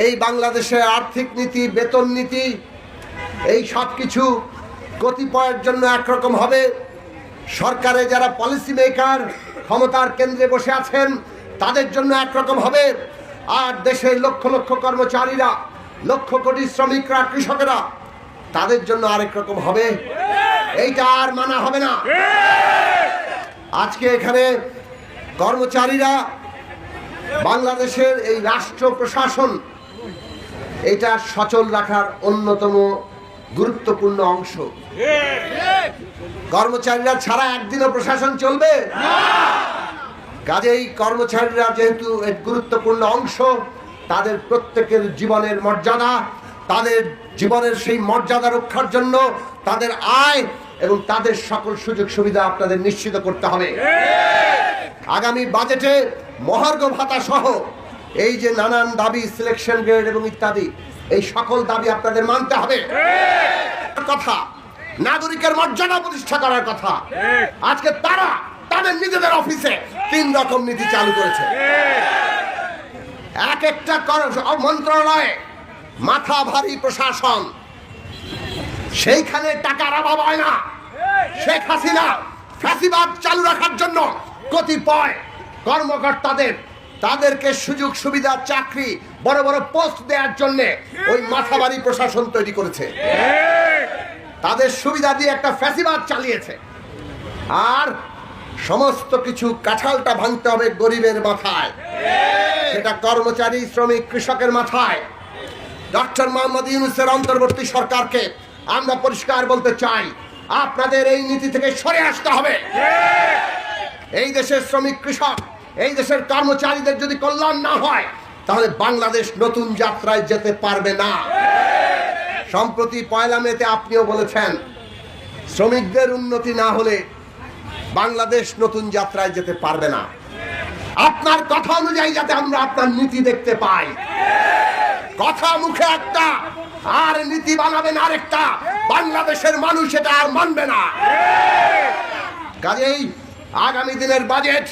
এই বাংলাদেশের আর্থিক নীতি, বেতন নীতি, এই সব কিছু কতিপয়ের জন্য একরকম হবে। সরকারে যারা পলিসি মেকার ক্ষমতার কেন্দ্রে বসে আছেন, তাদের জন্য একরকম হবে। আর দেশের লক্ষ লক্ষ কর্মচারীরা, লক্ষ কোটি শ্রমিকরা, কৃষকেরা, তাদের জন্য আরেক রকম হবে। এইটা আর মানা হবে না। আজকে এখানে কর্মচারীরা বাংলাদেশের এই রাষ্ট্র প্রশাসন এটা সচল রাখার অন্যতম গুরুত্বপূর্ণ অংশ। কর্মচারীরা ছাড়া একদিনও প্রশাসন চলবে? কাজেই কর্মচারীরা যেহেতু এক গুরুত্বপূর্ণ অংশ, তাদের প্রত্যেকের জীবনের মর্যাদা, তাদের জীবনের সেই মর্যাদা রক্ষার জন্য তাদের আয় এবং তাদের সকল সুযোগ সুবিধা আপনাদের নিশ্চিত করতে হবে। আগামী বাজেটে মহার্ঘ ভাতা সহ এই যে নানান দাবি সিলেকশন গ্রেড এবং ইত্যাদি এই সকল দাবি আপনাদের মানতে হবে। কথা নাগরিকের মর্যাদা প্রতিষ্ঠা করার কথা। আজকে তারা তাদের নিজেদের অফিসে তিন রকম নীতি চালু করেছে। এক একটা মন্ত্রণালয়ে মাথা ভারী প্রশাসন। সেইখানে টাকার অভাব হয় না। শেখ হাসিনা ফ্যাসিবাদ চালু রাখার জন্য কতিপয় কর্মকর্তাদের তাদেরকে সুযোগ, সুবিধা, চাকরি, বড় বড় পোস্ট দেওয়ার জন্য ওই মাথাবাড়ি প্রশাসন তৈরি করেছে। তাদের সুবিধা দিয়ে একটা ফ্যাসিবাদ চালিয়েছে। আর সমস্ত কিছু কাঁঠালটা ভাঙতে হবে গরিবের মাথায়। সেটা কর্মচারী, শ্রমিক, কৃষকের মাথায়। ডক্টর মোহাম্মদ ইউনুসের অন্তর্বর্তী সরকারকে আমরা পরিষ্কার বলতে চাই, আপনাদের এই নীতি থেকে সরে আসতে হবে। এই দেশের শ্রমিক, কৃষক এই দেশের কর্মচারীদের যদি কল্যাণ না হয়, তাহলে বাংলাদেশ নতুন যাত্রায় যেতে পারবে না। সম্প্রতি পয়লা মেতে আপনিও বলেছেন, শ্রমিকদের উন্নতি না হলে বাংলাদেশ নতুন যাত্রায় যেতে পারবে না। আপনার কথা অনুযায়ী যাতে আমরা আপনার নীতি দেখতে পাই। কথা মুখে একটা, আর নীতি বানাবেন আরেকটা। বাংলাদেশের মানুষ এটা আর মানবে না। কাজেই আগামী দিনের বাজেট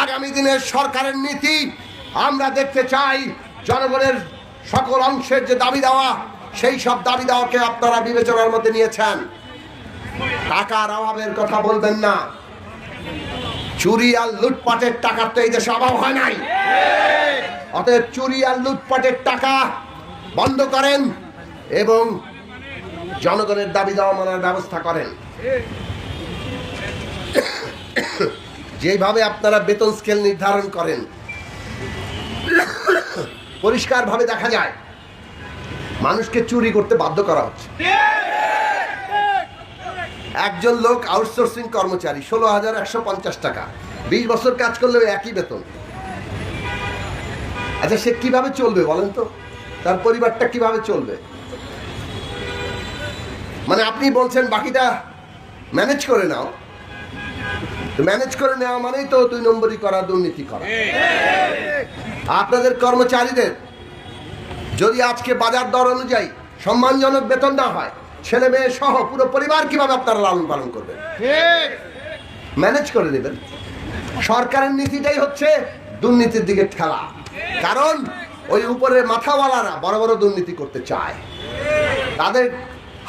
আগামী দিনের সরকারের নীতি, আমরা দেখতে চাই জনগণের সকল অংশের যে দাবি দেওয়া, সেই সব দাবি দেওয়াকে আপনারা বিবেচনার মধ্যে নিয়েছেন। টাকার অভাবের কথা বলবেন না। চুরি আর লুটপাটের টাকার তো এই দেশে অভাব হয় নাই। অতএব চুরি আর লুটপাটের টাকা বন্ধ করেন এবং জনগণের দাবি দেওয়া মানার ব্যবস্থা করেন। যেভাবে আপনারা বেতন স্কেল নির্ধারণ করেন, পরিষ্কারভাবে দেখা যায়, মানুষকে চুরি করতে বাধ্য করা হচ্ছে। একজন লোক আউটসোর্সিং কর্মচারী, ষোলো হাজার একশো পঞ্চাশ টাকা, বিশ বছর কাজ করলেও একই বেতন। আচ্ছা সে কীভাবে চলবে বলেন তো? তার পরিবারটা কীভাবে চলবে? মানে আপনি বলছেন বাকিটা ম্যানেজ করে নাও। ম্যানেজ করে নেওয়া মানেই তো দুই নম্বরই করা, দুর্নীতি করা। আপনাদের কর্মচারীদের যদি আজকে বাজার দর অনুযায়ী সম্মানজনক বেতন না হয়, ছেলে মেয়ে সহ পুরো পরিবার কীভাবে আপনারা লালন পালন করবেন? ম্যানেজ করে দেবেন সরকারের নীতিটাই হচ্ছে দুর্নীতির দিকে ঠেলা। কারণ ওই উপরে মাথাওয়ালারা বড় বড় দুর্নীতি করতে চায়। তাদের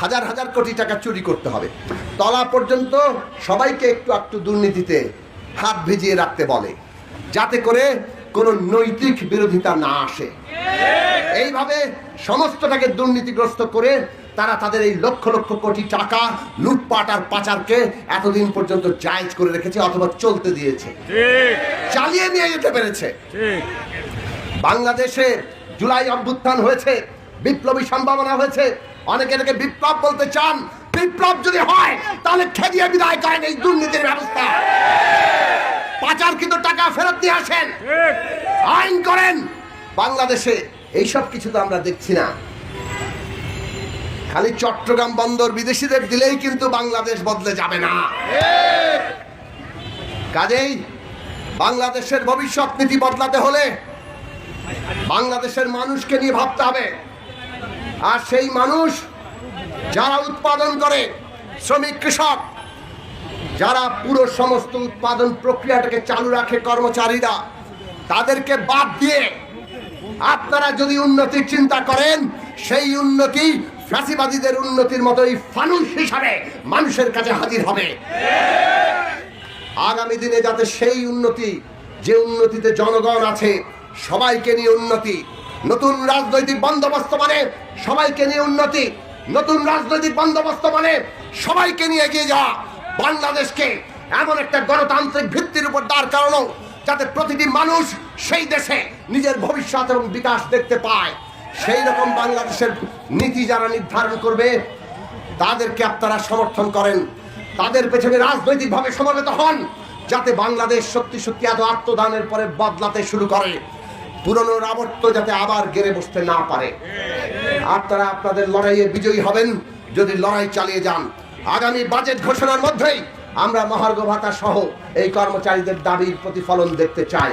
হাজার হাজার কোটি টাকা চুরি করতে হবে। তলা পর্যন্ত সবাইকে একটু একটু দুর্নীতিতে হাত ভিজিয়ে রাখতে বলে যাতে করে কোনো নৈতিক বিরোধিতা না আসে। এইভাবে সমস্তটাকে দুর্নীতিগ্রস্ত করে তারা তাদের এই লক্ষ লক্ষ কোটি টাকা লুটপাট আর পাচারকে এতদিন পর্যন্ত জায়জ করে রেখেছে অথবা চলতে দিয়েছে। চালিয়ে নিয়ে যেতে পেরেছে। বাংলাদেশে জুলাই অভ্যুত্থান হয়েছে বিপ্লবী সম্ভাবনা হয়েছে অনেকে এটাকে বিপ্লব বলতে চান। বিপ্লব যদি হয়, তাহলে খেদিয়ে বিদায় করেন এই দুর্নীতির ব্যবস্থা। পাচার কিন্তু টাকা ফেরত দিয়ে আসেন। আইন করেন। বাংলাদেশে এইসব কিছু তো আমরা দেখছি না। খালি চট্টগ্রাম বন্দর বিদেশিদের দিলেই কিন্তু বাংলাদেশ বদলে যাবে না। কাজেই বাংলাদেশের ভবিষ্যৎ নীতি বদলাতে হলে বাংলাদেশের মানুষকে নিয়ে ভাবতে হবে। আর সেই মানুষ যারা উৎপাদন করে, শ্রমিক কৃষক, যারা পুরো সমস্ত উৎপাদন প্রক্রিয়াটাকে চালু রাখে কর্মচারীরা, তাদেরকে বাদ দিয়ে আপনারা যদি উন্নতির চিন্তা করেন, সেই উন্নতি ফ্যাসিবাদীদের উন্নতির মতোই ফানুস হিসাবে মানুষের কাছে হাজির হবে। আগামী দিনে যাতে সেই উন্নতি, যে উন্নতিতে জনগণ আছে, সবাইকে নিয়ে উন্নতি নতুন রাজনৈতিক বন্দোবস্ত মানে সবাইকে নিয়ে উন্নতি। নতুন রাজনৈতিক বন্দোবস্ত মানে সবাইকে নিয়ে এগিয়ে যাওয়া। বাংলাদেশকে এমন একটা গণতান্ত্রিক ভিত্তির উপর দাঁড় করানো যাতে প্রতিটি মানুষ সেই দেশে নিজের ভবিষ্যৎ এবং বিকাশ দেখতে পায়। সেই রকম বাংলাদেশের নীতি যারা নির্ধারণ করবে, তাদেরকে আপনারা সমর্থন করেন। তাদের পেছনে রাজনৈতিকভাবে সমবেত হন, যাতে বাংলাদেশ সত্যি সত্যি এত আত্মদানের পরে বদলাতে শুরু করে। পুরনো রাবর্ত যাতে আবার গেড়ে বসতে না পারে। আপনারা আপনাদের লড়াইয়ে বিজয়ী হবেন যদি লড়াই চালিয়ে যান। আগামী বাজেট ঘোষণার মধ্যেই আমরা মহার্ঘ ভাতা সহ এই কর্মচারীদের দাবির প্রতিফলন দেখতে চাই।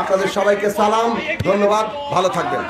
আপনাদের সবাইকে সালাম, ধন্যবাদ, ভালো থাকবেন।